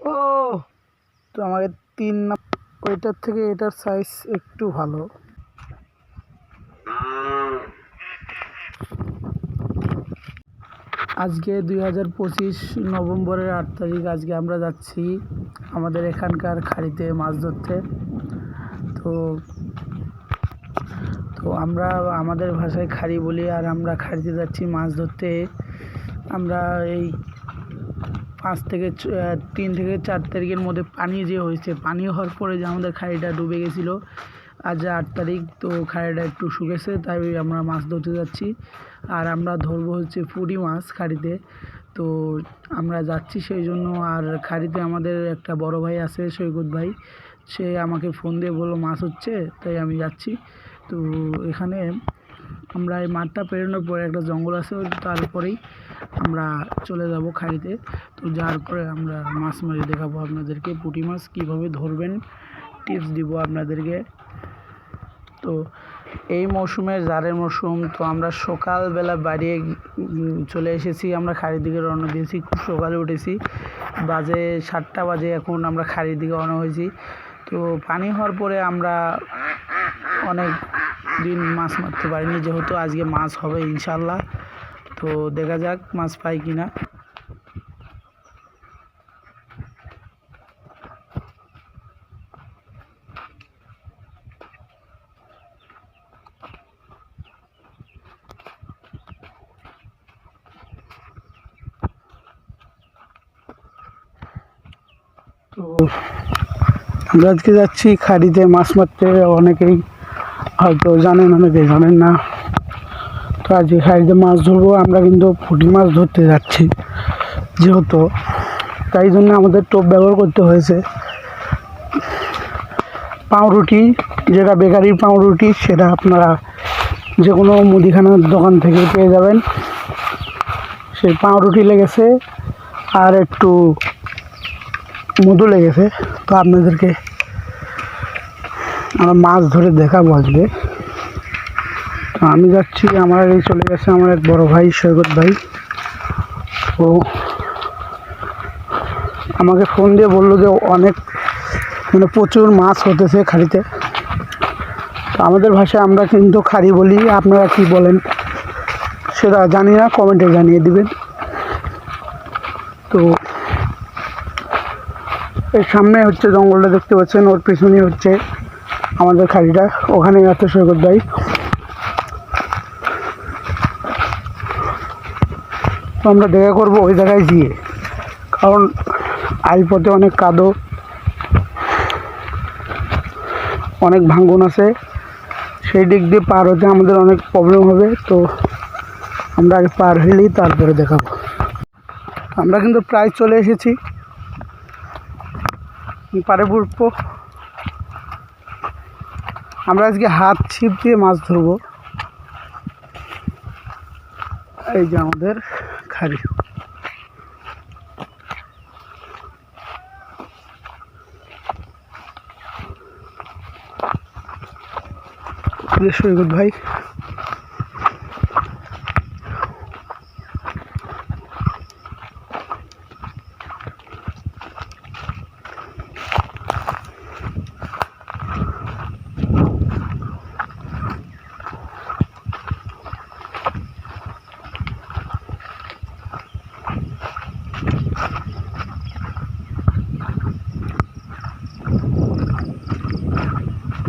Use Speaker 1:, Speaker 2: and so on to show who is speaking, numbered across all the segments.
Speaker 1: ও, তো আমাকে তিন ওইটার থেকে এটার সাইজ একটু ভালো। আজকে দুই হাজার পঁচিশ নভেম্বরের আট তারিখ, আজকে আমরা যাচ্ছি আমাদের এখানকার খাড়িতে মাছ ধরতে। তো তো আমরা আমাদের ভাষায় খাড়ি বলি আর আমরা খাড়িতে যাচ্ছি মাছ ধরতে। আমরা এই পাঁচ থেকে তিন থেকে চার তারিখের মধ্যে পানি যে হয়েছে, পানি হওয়ার পরে যে আমাদের খাড়িটা ডুবে গেছিল, আজ আট তারিখ, তো খাড়িটা একটু শুকেছে, তাই আমরা মাছ ধরতে যাচ্ছি। আর আমরা ধরবো হচ্ছে পুঁটি মাছ খাড়িতে। তো আমরা যাচ্ছি সেই জন্য, আর খাড়িতে আমাদের একটা বড় ভাই আছে, সৈকত ভাই, সে আমাকে ফোন দিয়ে বলল মাছ হচ্ছে, তাই আমি যাচ্ছি। তো এখানে আমরা এই মাঠটা পেরোনোর পরে একটা জঙ্গল আছে তারপরেই আমরা চলে যাব খাড়িতে। তো যাওয়ার পরে আমরা মাছ মারি দেখাবো আপনাদেরকে পুঁটি মাছ কীভাবে ধরবেন টিপস দিব আপনাদেরকে। তো এই মৌসুমে জারের মৌসুম তো আমরা সকালবেলা উম, চলে এসেছি আমরা খাড়ির দিকে রওনা দিয়েছি খুব সকালে উঠেছি। বাজে সাতটা বাজে এখন আমরা খাড়ির দিকে রওনা হয়েছি। তো পানি হওয়ার পরে আমরা অনেক দিন মাছ মারতে পারিনি, যেহেতু আজকে মাছ হবে ইনশাল্লাহ তো দেখা যাক মাছ পাই কিনা। তো আমরা আজকে যাচ্ছি খাড়িতে মাছ মারতে, অনেকেই হয়তো জানেন অনেকে জানেন না। তো আজকে খাড়িতে মাছ ধরবো, আমরা কিন্তু পুঁটি মাছ ধরতে যাচ্ছি, যেহেতু। তাই জন্য আমাদের টোপ ব্যবহার করতে হয়েছে। পাউরুটি, যেটা বেকারির পাউরুটি, সেটা আপনারা যে কোনো মুদিখানার দোকান থেকে পেয়ে যাবেন। সেই পাউরুটি লেগেছে, আর একটু মধু লেগেছে। তো আপনাদেরকে আমরা মাছ ধরে দেখাবো আজকে। তো আমি যাচ্ছি, আমার এই চলে গেছে আমার এক বড় ভাই, সৈকত ভাই। তো আমাকে ফোন দিয়ে বলল যে অনেক মানে প্রচুর মাছ হতেছে খাড়িতে। তো আমাদের ভাষায় আমরা কিন্তু খাড়ি বলি, আপনারা কি বলেন? সেটা জানি না কমেন্টে জানিয়ে দিবেন। তো এর সামনে হচ্ছে জঙ্গলটা দেখতে পাচ্ছেন, ওর পিছনে হচ্ছে আমাদের খাড়িটা ওখানে আছে সৈকত ভাই। তো আমরা দেখা করব ওই জায়গায় গিয়ে। কারণ আইপথে অনেক কাদো, অনেক ভাঙ্গন আছে। সেই দিক দিয়ে পার হতে আমাদের অনেক প্রবলেম হবে, তো আমরা আগে পার হইলেই তারপরে দেখাবো। আমরা কিন্তু প্রায় চলে এসেছি। পারে উঠবো আমরা আজকে হাত ছিপ দিয়ে মাছ ধরব। এই যে আমাদের খাড়ি। সৈকত ভাই।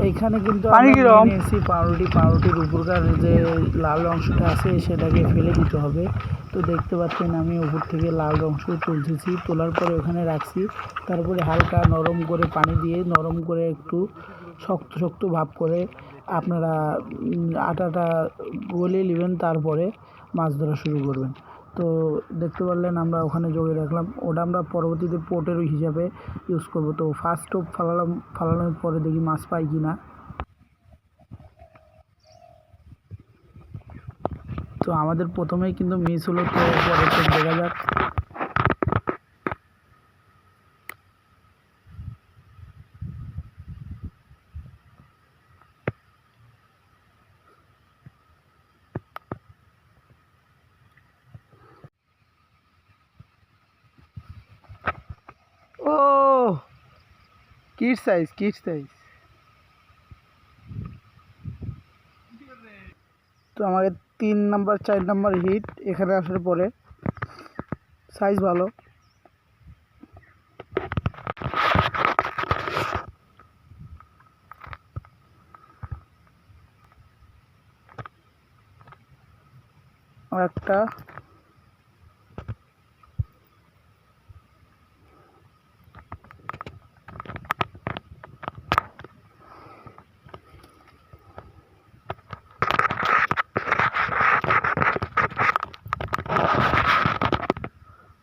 Speaker 1: এইখানে কিন্তু
Speaker 2: পানি
Speaker 1: নিয়েছি পাউরুটি। পাউরুটির উপরকার যে লাল অংশটা আছে সেটাকে ফেলে দিতে হবে। তো দেখতে পাচ্ছেন আমি উপর থেকে লাল অংশ তুলতেছি। তোলার পরে ওখানে রাখছি। তারপরে হালকা নরম করে পানি দিয়ে নরম করে একটু শক্ত শক্ত ভাব করে আপনারা আটাটা গলিয়ে নেবেন তারপরে মাছ ধরা শুরু করবেন। তো দেখতে পারলেন আমরা ওখানে জোগে রাখলাম। ওটা আমরা পরবর্তীতে পোর্টের হিসাবে ইউজ করব। তো ফার্স্ট টোপ ফালালাম, ফালানোর পরে দেখি মাছ পাই কি না তো আমাদের প্রথমেই কিন্তু মিস হলো, তো পরে দেখা যাক। ও, কিট সাইজ কিট সাইজ। তো আমাকে তিন নাম্বার, চার নাম্বার হিট এখানে আসার পরে সাইজ ভালো। একটা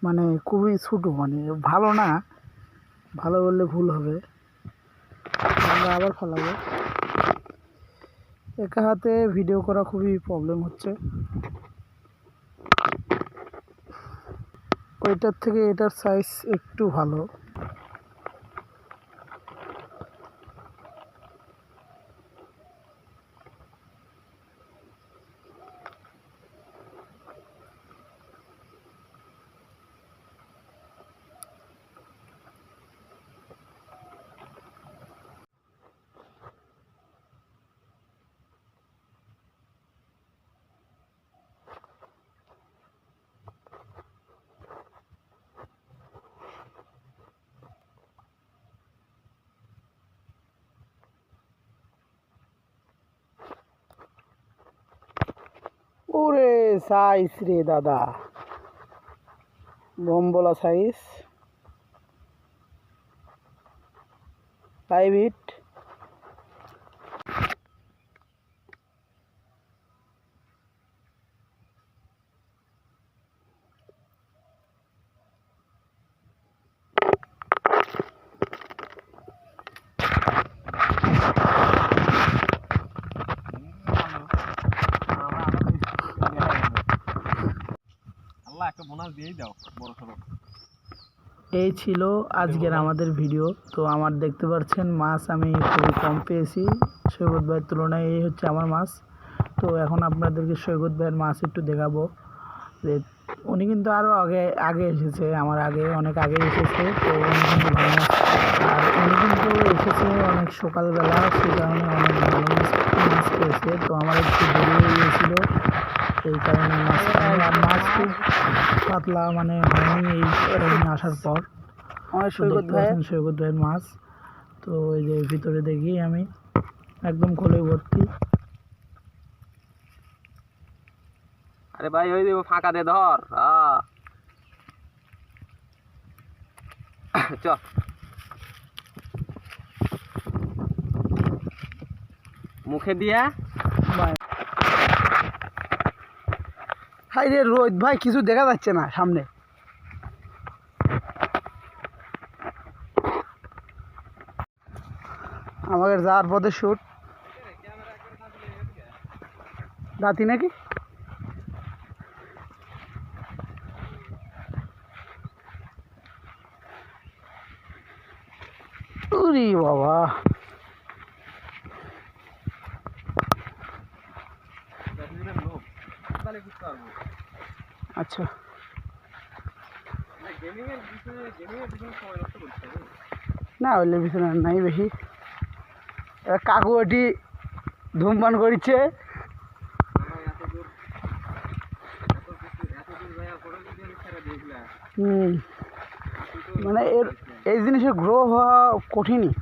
Speaker 1: মানে খুবই ছোটো মানে ভালো না, ভালো বললে ভুল হবে। আমরা আবার ফেলাবো একা হাতে ভিডিও করা খুবই প্রবলেম হচ্ছে। ওইটার থেকে এটার সাইজ একটু ভালো ওরে সাইজ রে দাদা। বম্বলা সাইজ। লাইভ
Speaker 2: আল্লাহ একটা বোনাস দিয়েই দাও বড় সড়ো।
Speaker 1: এই ছিল আজকের আমাদের ভিডিও। তো আমার দেখতে পাচ্ছেন মাছ আমি খুবই কম পেয়েছি। সৈকত ভাইয়ের তুলনায় এই হচ্ছে আমার মাছ। তো এখন আপনাদেরকে সৈকত ভাইয়ের মাছ একটু দেখাবো। যে উনি কিন্তু আরও আগে আগে এসেছে আমার আগে অনেক আগে এসেছে। তো উনি কিন্তু ভালো মাছ। আর উনি কিন্তু এসেছে অনেক সকালবেলা সেই কারণে অনেক ভালো মাছ মাছ পেয়েছে। তো আমার একটু দেরি হয়ে গিয়েছিল। এই কারণে মাছ। আর মাছ খুব পাতলা মানে হয়নি এই ট্রেনে আসার পর।
Speaker 3: সৈকত
Speaker 1: ভাইয়ের মাছ। তো এই যে ভিতরে দেখি আমি একদম খোলে ভর্তি।
Speaker 2: আরে ভাই ওই দেবো ফাঁকা দে ধর। চ মুখে দিয়া?
Speaker 1: ভাই রোদ, ভাই, কিছু দেখা যাচ্ছে না সামনে। আমাদের যাওয়ার পথে শুট দাঁতি নাকি? বাবা। আচ্ছা। না হইলে পিছনে নাই বেশি। কাকু এটি ধূমপান করিচ্ছে হুম। মানে এর, এই জিনিসের গ্রো হওয়া কঠিনই।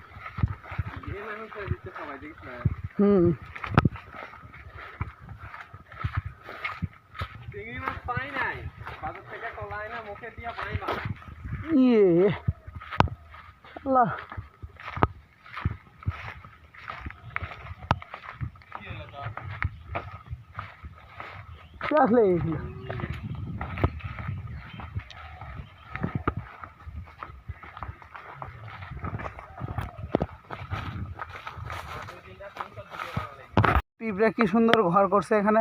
Speaker 1: হুম
Speaker 2: চিংড়ি মাছ পাই নাই বাজার থেকে কলাই না মুখে দিয়া পাই না
Speaker 1: ইয়ে আল্লাহ কে আসলে এগুলো? পিঁপড়া কি সুন্দর ঘর করছে এখানে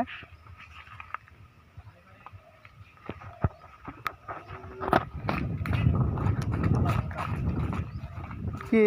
Speaker 1: কি